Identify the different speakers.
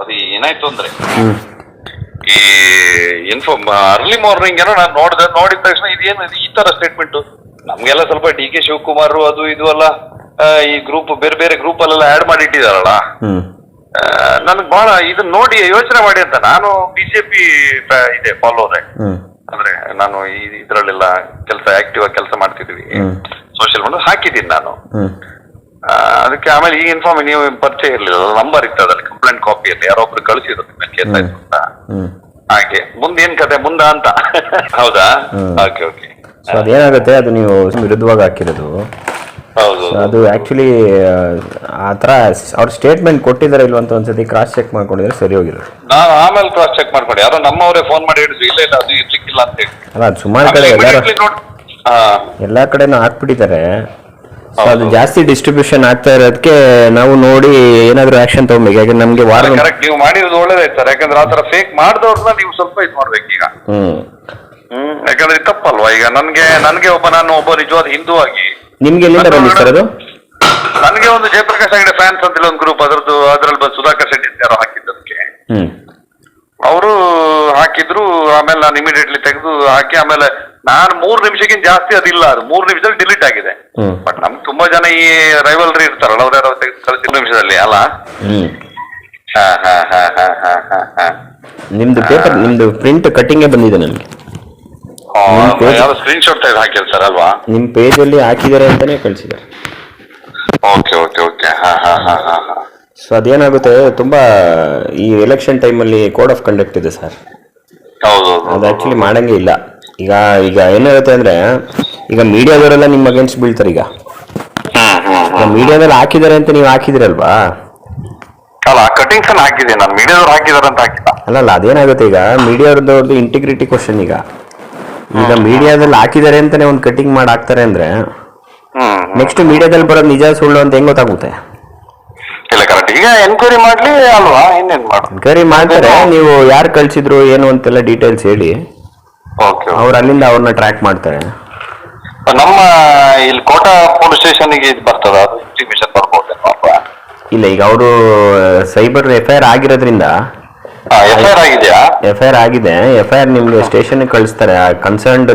Speaker 1: ಅದು ಏನಾಯ್ತು ಅಂದ್ರೆ ಈ ಇನ್ಫಾರ್ಮ್ ಅರ್ಲಿ ಮಾರ್ನಿಂಗ್ ಏನೋ ನಾನು ನೋಡಿದೆ ನೋಡಿದ ತಕ್ಷಣ ಇದೇನು ಇದು ಈ ತರ ಸ್ಟೇಟ್ಮೆಂಟ್ ನಮ್ಗೆಲ್ಲ ಸ್ವಲ್ಪ ಡಿ ಕೆ ಶಿವಕುಮಾರ್ ಅದು ಇದು ಅಲ್ಲ ಈ ಗ್ರೂಪ್ ಬೇರೆ ಬೇರೆ ಗ್ರೂಪ್ ಅಲ್ಲೆಲ್ಲ ಆಡ್ ಮಾಡಿ ಇಟ್ಟಿದಾರಲ್ಲ ನನಗೆ ಬಹಳ ಇದನ್ನ ನೋಡಿ ಯೋಚನೆ ಮಾಡಿ ಅಂತ ನಾನು ಬಿಜೆಪಿ ಇದೆ ಫಾಲೋರೆ ಅಂದ್ರೆ ನಾನು ಇದ್ರಲ್ಲೆಲ್ಲ ಕೆಲಸ ಆಕ್ಟಿವ್ ಆಗಿ ಕೆಲಸ ಮಾಡ್ತಿದ್ವಿ. ಸೋಷಿಯಲ್ ಮೀಡಿಯಾ ಹಾಕಿದ್ದೀನಿ ನಾನು. ಅದಕ್ಕೆ ಆಮೇಲೆ ಈ ಇನ್ಫಾರ್ಮ್ ನೀವು ಪರಿಚಯ ಇರಲಿಲ್ಲ. ನಂಬರ್ ಇತ್ತು ಅದ್ರಲ್ಲಿ ಕಂಪ್ಲೇಂಟ್ ಕಾಪಿಯಲ್ಲಿ ಯಾರೊಬ್ರು ಕಳಿಸಿದ್ರು ಕೇಸ್ ಆಯ್ತು ಅಂತ
Speaker 2: ಹ್ಮ್.
Speaker 1: ಹಾಗೆ. ಮುಂದೆ ಏನ್ ಕತೆ? ಮುಂದ ಅಂತ. ಹೌದಾ. ಓಕೆ ಓಕೆ
Speaker 2: ಸೊ ಅದೇನಾಗುತ್ತೆ ಅದು ನೀವು ವಿರುದ್ಧವಾಗಿ ಹಾಕಿರೋದು.
Speaker 1: ಹೌದು.
Speaker 2: ಅದು ಆಕ್ಚುಲಿ ಆ ಥರ ಅವ್ರ ಸ್ಟೇಟ್ಮೆಂಟ್ ಕೊಟ್ಟಿದಾರೆ ಇಲ್ವ ಅಂತ ಒಂದ್ಸತಿ ಕ್ರಾಸ್ ಚೆಕ್ ಮಾಡ್ಕೊಂಡಿದ್ರೆ ಸರಿ ಹೋಗಿರೋದು.
Speaker 1: ನಾನು ಆಮೇಲೆ ಕ್ರಾಸ್ ಚೆಕ್ ಮಾಡ್ಕೊಂಡು. ಯಾರೋ ನಮ್ಮವರೇ ಫೋನ್ ಮಾಡಿ ಹೇಳಿದ್ರು ಇಲ್ಲ ಇಲ್ಲ ಅದು ಸಿಕ್ಕಿಲ್ಲ ಅಂತ ಹೇಳಿ.
Speaker 2: ಅಲ್ಲ ಸುಮಾರು ಕಡೆ ಎಲ್ಲರೂ ಎಲ್ಲ ಕಡೆನೂ ಹಾಕ್ಬಿಟ್ಟಿದ್ದಾರೆ. ಅದು ಜಾಸ್ತಿ ಡಿಸ್ಟ್ರಿಬ್ಯೂಷನ್ ಆಗ್ತಾ ಇರೋದಕ್ಕೆ ನಾವು ನೋಡಿ ಏನಾದ್ರು ಆಕ್ಷನ್ ತಗೊಬೇಕು. ಯಾಕಂದ್ರೆ ನಮ್ಗೆ ವಾರ
Speaker 1: ಕರೆಕ್ಟ್ ನೀವು ಮಾಡಿರೋದು ಒಳ್ಳೇದಾಯ್ತು ಸರ್. ಯಾಕಂದ್ರೆ ಆತರ ತರ ಫೇಕ್ ಮಾಡಿದವ್ರನ್ನ ನೀವು ಸ್ವಲ್ಪ ಇದು ಮಾಡ್ಬೇಕು ಈಗ.
Speaker 2: ಹ್ಮ್.
Speaker 1: ಹ್ಮ್. ಯಾಕಂದ್ರೆ ಇದು ತಪ್ಪಲ್ವಾ? ಈಗ ನನ್ಗೆ ನನ್ಗೆ ಒಬ್ಬ ನಾನು ಒಬ್ಬ ನಿಜವಾದ ಹಿಂದೂ ಆಗಿ.
Speaker 2: ನಿಮ್ಗೆ ಎಲ್ಲಿಂದ ಸರ್ ಅದು?
Speaker 1: ನನಗೆ ಒಂದು ಜಯಪ್ರಕಾಶ್ ಅಂಗಡಿ ಫ್ಯಾನ್ಸ್ ಅಂತ ಒಂದು ಗ್ರೂಪ್ ಅದರದ್ದು ಅದ್ರಲ್ಲಿ ಬಂದು ಸುಧಾಕರ್ ಶೆಟ್ಟಿ ಅಂತ ಯಾರೋ ಹಾಕಿದ್ದಕ್ಕೆ
Speaker 2: ಹ್ಮ್.
Speaker 1: ಹಾಕಿದ್ರು ಆಮೇಲೆ ನಾನು ಇಮಿಡಿಯೇಟ್ಲಿ ತೆಗೆದು ಹಾಕಿ ಆಮೇಲೆ ನಾನು ಮೂರು ನಿಮಿಷಕ್ಕಿಂತ ಜಾಸ್ತಿ ಅದಿಲ್ಲ ಅದು. ಮೂರು ನಿಮಿಷದಲ್ಲಿ ಡಿಲೀಟ್ ಆಗಿದೆ. ಬಟ್ ನಮ್ ತುಂಬಾ ಜನ ಈ ರೈವಲ್ರಿ ಇರ್ತಾರಲ್ಲ ಅವ್ರ ಯಾರು ತೆಗೆದು ಕಳಿಸಿದ ನಿಮಿಷದಲ್ಲಿ ಅಲ್ಲ? ಹಾ ಹಾ ಹಾ ಹಾ ಹಾ ಹಾ ಹಾ.
Speaker 2: ನಿಮ್ದು ಪೇಪರ್ ನಿಮ್ದು ಪ್ರಿಂಟ್ ಕಟ್ಟಿಂಗೇ ಬಂದಿದೆ ನನಗೆ
Speaker 1: ಯಾವ್ದು ಸ್ಕ್ರೀನ್ ಶಾಟ್ ತೆಗೆದು ಹಾಕಿರ್ತಾರೆ ಅಲ್ವಾ?
Speaker 2: ನಿಮ್ಮ ಪೇಜಲ್ಲಿ ಹಾಕಿದ್ದಾರೆ ಅಂತಾನೆ ಕಳಿಸಿದ್ದಾರೆ.
Speaker 1: ಓಕೆ ಓಕೆ ಓಕೆ ಹಾ ಹಾ ಹಾ
Speaker 2: ಸೊ ಅದೇನಾಗುತ್ತೆ ತುಂಬಾ ಈ ಎಲೆಕ್ಷನ್ ಟೈಮಲ್ಲಿ ಕೋಡ್ ಆಫ್ ಕಂಡಕ್ಟ್ ಇದೆ ಸರ್ ಅದು ಆಕ್ಚುಲಿ ಮಾಡಂಗೆ ಇಲ್ಲ. ಈಗ ಈಗ ಏನಾಗುತ್ತೆ ಅಂದ್ರೆ ಈಗ ಮೀಡಿಯಾದವರೆಲ್ಲ ನಿಮ್ ಅಗೇನ್ಸ್ಟ್ ಬೀಳ್ತಾರೆ ಈಗ. ಮೀಡಿಯಾದಲ್ಲಿ ಹಾಕಿದಾರೆ ಅಂತ ನೀವು ಹಾಕಿದ್ರಲ್ವಾ
Speaker 1: ಅಲ್ಲ ಕಟಿಂಗ್ಸ್ ಅನ್ನ ಹಾಕಿದ್ದೀನಿ. ನಾನು ಮೀಡಿಯಾದವ್ರು ಹಾಕಿದಾರೆ ಅಂತ ಹಾಕಿಲ್ಲ.
Speaker 2: ಅಲ್ಲ ಅದೇನಾಗುತ್ತೆ ಈಗ? ಮೀಡಿಯಾದವ್ರದ್ದು ಇಂಟಿಗ್ರಿಟಿ ಕ್ವಶನ್ ಈಗ. ಈಗ ಮೀಡಿಯಾದಲ್ಲಿ ಹಾಕಿದ್ದಾರೆ ಅಂತಾನೆ ಒಂದು ಕಟಿಂಗ್ ಮಾಡಿ ಹಾಕ್ತಾರೆ ಅಂದ್ರೆ ನೆಕ್ಸ್ಟ್ ಮೀಡಿಯಾದಲ್ಲಿ ಬರೋದು ನಿಜ ಸುಳ್ಳು ಅಂತ ಹೆಂಗ್ ಗೊತ್ತಾಗುತ್ತೆ?
Speaker 1: ಈಗ ಎನ್ಕ್ವೈರಿ ಮಾಡ್ಲಿ ಅಲ್ವಾ? ಇನ್ನೇನ್ ಮಾಡು
Speaker 2: ಎನ್ಕ್ವೈರಿ ಮಾಡ್ತಾರೆ ನೀವು ಯಾರು ಕಳ್ಸಿದ್ರು ಏನು ಅಂತೆಲ್ಲ ಡೀಟೇಲ್ಸ್ ಹೇಳಿ.
Speaker 1: ಓಕೆ
Speaker 2: ಅವ್ರು ಅಲ್ಲಿಂದ ಅವ್ರನ್ನ ಟ್ರ್ಯಾಕ್ ಮಾಡ್ತಾರೆ.
Speaker 1: ನಮ್ಮ ಇಲ್ಲಿ ಕೋಟಾ ಪೊಲೀಸ್ ಸ್ಟೇಷನ್ಗೆ ಇದು ಬರ್ತದ ಅದು ಬರ್ಬೋದೇನೋ ಅಲ್ವಾ
Speaker 2: ಇಲ್ಲ ಈಗ ಅವರು ಸೈಬರ್ ಎಫ್ ಐ ಆರ್ ಆಗಿರೋದ್ರಿಂದ
Speaker 1: ಎಫ್ ಐ ಆರ್ ಆಗಿದೆಯಾ?
Speaker 2: ಎಫ್ ಐ ಆರ್ ಆಗಿದೆ. ಎಫ್ ಐ ಆರ್ ನಿಮ್ಗೆ ಸ್ಟೇಷನ್ ಕಳಿಸ್ತಾರೆ. ಕನ್ಸರ್ನ್ಡ್